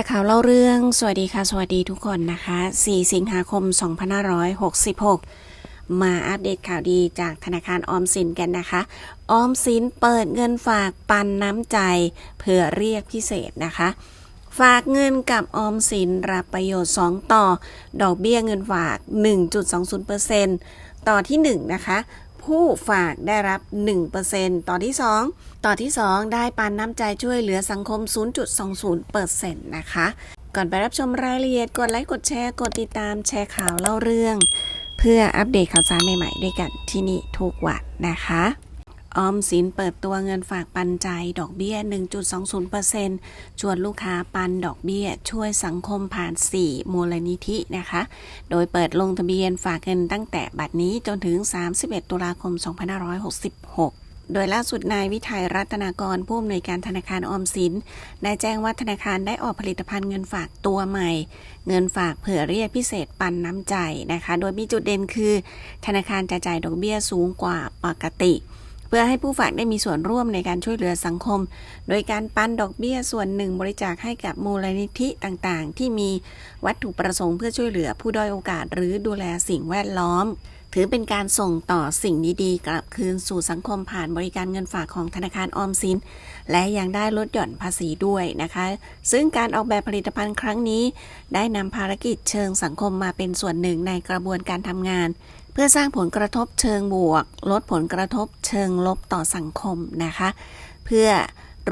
ร์ข่าวเล่าเรื่อง สวัสดีค่ะ สวัสดีทุกคนนะคะ 4 สิงหาคม 2566 มาอัปเดตข่าวดีจากธนาคารออมสินกันนะคะ ออมสินเปิดเงินฝากปันน้ำใจ เพื่อเรียกพิเศษนะคะ ฝากเงินกับออมสินรับประโยชน์ 2 ต่อ ดอกเบี้ยเงินฝาก 1.20%ต่อที่ 1 นะคะ ผู้ฝากได้รับ 1%ต่อที่ 2 ต่อที่ 2 ได้ปันน้ำใจช่วยเหลือสังคม 0.20%นะคะ ก่อนไปรับชมรายละเอียด กดไลค์ กดแชร์ กดติดตาม แชร์ข่าวเล่าเรื่อง เพื่ออัปเดตข่าวสารใหม่ ๆ ด้วยกันที่นี่ทุกวันนะคะ ออมสินเปิดตัวเงินฝากปันใจ ดอกเบี้ย 1.20%ชวนลูกค้าปันดอกเบี้ย ช่วยสังคมผ่าน 4 มูลนิธินะคะ โดยเปิดลงทะเบียนฝากเงินตั้งแต่บัดนี้จนถึง 31 ตุลาคม 2566โดยล่าสุดนายวิทัยรัตนากรผู้อำนวยการธนาคารออมสินได้แจ้งว่าธนาคารได้ออกผลิตภัณฑ์เงินฝากตัวใหม่ เงินฝากเผื่อเรียกพิเศษปันน้ำใจนะคะ โดยมีจุดเด่นคือ ธนาคารจะจ่ายดอกเบี้ยสูงกว่าปกติ เพื่อให้ผู้ฝากได้มีส่วนร่วมในการช่วยเหลือสังคม โดยการปันดอกเบี้ยส่วนหนึ่งบริจาคให้กับมูลนิธิต่างๆ ที่มีวัตถุประสงค์เพื่อช่วยเหลือผู้ด้อยโอกาสหรือดูแลสิ่งแวดล้อม ถือเป็นการส่งต่อสิ่งดีๆกลับคืนสู่สังคมผ่านบริการเงินฝากของธนาคารออมสิน และยังได้ลดหย่อนภาษีด้วยนะคะ ซึ่งการออกแบบผลิตภัณฑ์ครั้งนี้ ได้นำภารกิจเชิงสังคมมาเป็นส่วนหนึ่งในกระบวนการทำงาน เพื่อสร้างผลกระทบเชิงบวก ลดผลกระทบเชิงลบต่อสังคมนะคะ เพื่อ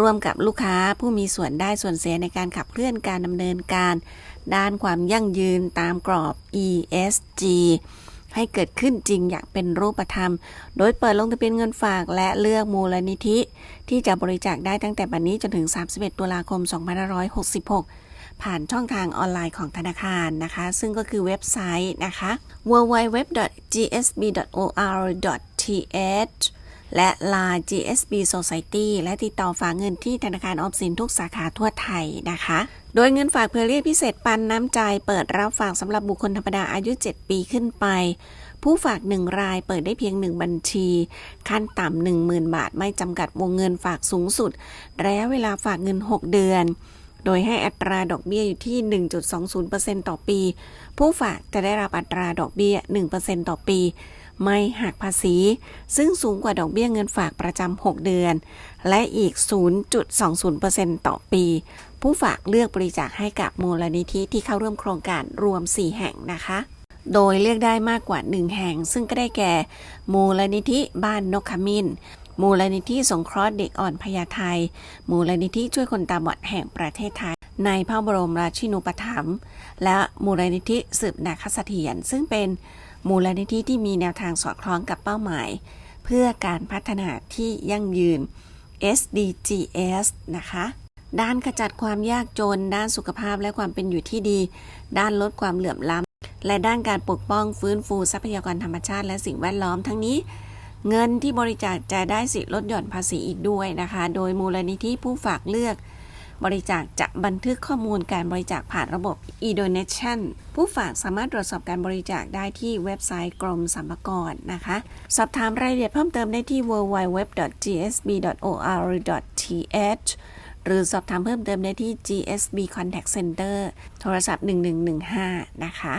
ร่วมกับลูกค้าผู้มีส่วนได้ส่วนเสียในการขับเคลื่อนการดำเนินการ ด้านความยั่งยืนตามกรอบ ESG ให้เกิดขึ้นจริงอย่างเป็นรูปธรรม โดยเปิดลงทะเบียนเงินฝากและเลือกมูลนิธิ ที่จะบริจาคได้ตั้งแต่บัดนนี้จนถึง 31 ตุลาคม 2566 ผ่านช่องทางออนไลน์ของธนาคารนะคะ ซึ่งก็คือเว็บไซต์นะคะ www.gsb.or.th และ Line GSB Society และติดต่อฝากเงินที่ธนาคารออมสินทุกสาขาทั่วไทยนะคะ โดยเงินฝากเพื่อเรียกพิเศษปันน้ำใจ เปิดรับฝากสำหรับบุคคลธรรมดาอายุ 7 ปีขึ้นไป ผู้ฝาก1รายเปิดได้เพียง1บัญชี ขั้นต่ำ10,000 บาทไม่จำกัดวงเงินฝากสูงสุด ระยะเวลาฝากเงิน 6 เดือน โดยให้อัตราดอกเบี้ยอยู่ที่ 1.20%ต่อปี ผู้ฝากจะได้รับอัตราดอกเบี้ย 1%ต่อปี ไม่หักภาษี ซึ่งสูงกว่าดอกเบี้ยเงินฝากประจำ 6 เดือน และอีก 0.20%ต่อปี ผู้ฝากเลือกบริจาคให้กับมูลนิธิที่เข้าร่วมโครงการรวม 4 แห่งนะคะโดยเลือกได้มากกว่า 1 แห่ง ซึ่งก็ได้แก่ มูลนิธิบ้านนกขมิ้น มูลนิธิสงเคราะห์เด็กอ่อนพญาไทมูลนิธิช่วยคนตาบอดแห่งประเทศไทย ในพระบรมราชินูปถัมภ์และมูลนิธิสืบนาคเสถียรซึ่งเป็น มูลนิธิที่มีแนวทางสอดคล้องกับเป้าหมาย เพื่อการพัฒนาที่ยั่งยืน SDGs นะคะ ด้านขจัดความยากจน ด้านสุขภาพและความเป็นอยู่ที่ดี ด้านลดความเหลื่อมล้ำ และด้านการปกป้องฟื้นฟูทรัพยากรธรรมชาติและสิ่งแวดล้อมทั้งนี้ เงินที่บริจาคจะได้สิทธิลดหย่อนภาษีอีกด้วยนะคะ โดยมูลนิธิผู้ฝากเลือก บริจาคจะบันทึกข้อมูลการบริจาคผ่านระบบ e-donation ผู้ฝากสามารถตรวจสอบการบริจาคได้ที่เว็บไซต์กรมสรรพากรนะคะ สอบถามรายละเอียดเพิ่มเติมได้ที่ www.gsb.or.th หรือสอบถามเพิ่มเติมได้ที่ GSB Contact Center โทรศัพท์ 1115 นะคะ